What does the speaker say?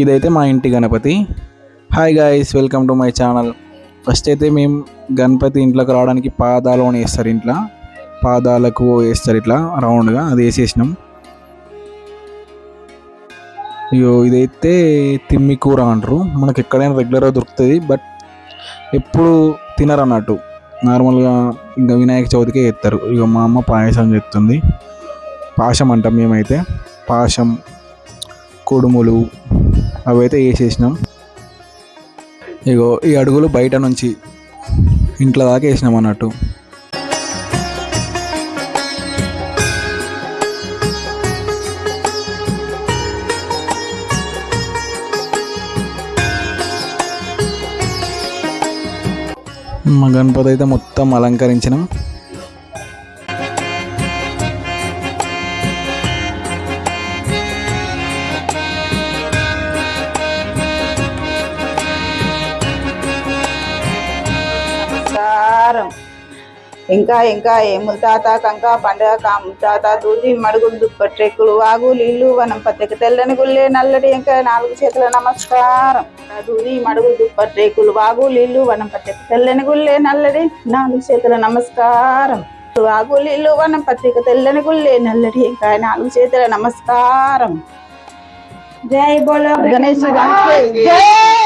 ఇదైతే మా ఇంటి Ganapati. Hi guys welcome to my channel first అయితే మేము గణపతి ఇంట్లోకి రావడానికి పాదాలు అని వేస్తారు ఇంట్లో. పాదాలకు వేస్తారు ఇట్లా రౌండ్గా అది వేసేసినాం. అయ్యో ఇదైతే తిమ్మి కూర అంటారు. మనకి ఎక్కడైనా రెగ్యులర్గా దొరుకుతుంది బట్ ఎప్పుడు తినరు అన్నట్టు. నార్మల్గా ఇంకా వినాయక చవితికే చేస్తారు. ఇక మా అమ్మ పాయసం చేస్తుంది. పాశం అంటాం మేమైతే. పాశం కుడుములు అవైతే వేసేసినాం. ఇగో ఈ అడుగులు బయట నుంచి ఇంట్లో దాకా వేసినాం అన్నట్టు. మా గణపతి అయితే మొత్తం అలంకరించినాం. ఇంకా ఇంకా ఏములు తాత కంకా పండగ కాము తాత దూది మడుగులు దుప్పట్రెక్కులు వాగు నీళ్ళు వనం పత్రిక తెల్లని గుల్లే నల్లటి ఇంకా నాలుగు చేతుల నమస్కారం. దూది మడుగులు దుప్పట్రేకులు వాగు నీళ్ళు వనం పత్రిక తెల్లని గుల్లే నల్లటి నాలుగు చేతుల నమస్కారం. వాగు నీళ్ళు వనం పత్రిక తెల్లని గుల్లే నల్లటి ఇంకా నాలుగు చేతుల నమస్కారం. జై బోలో గణేష్ జై!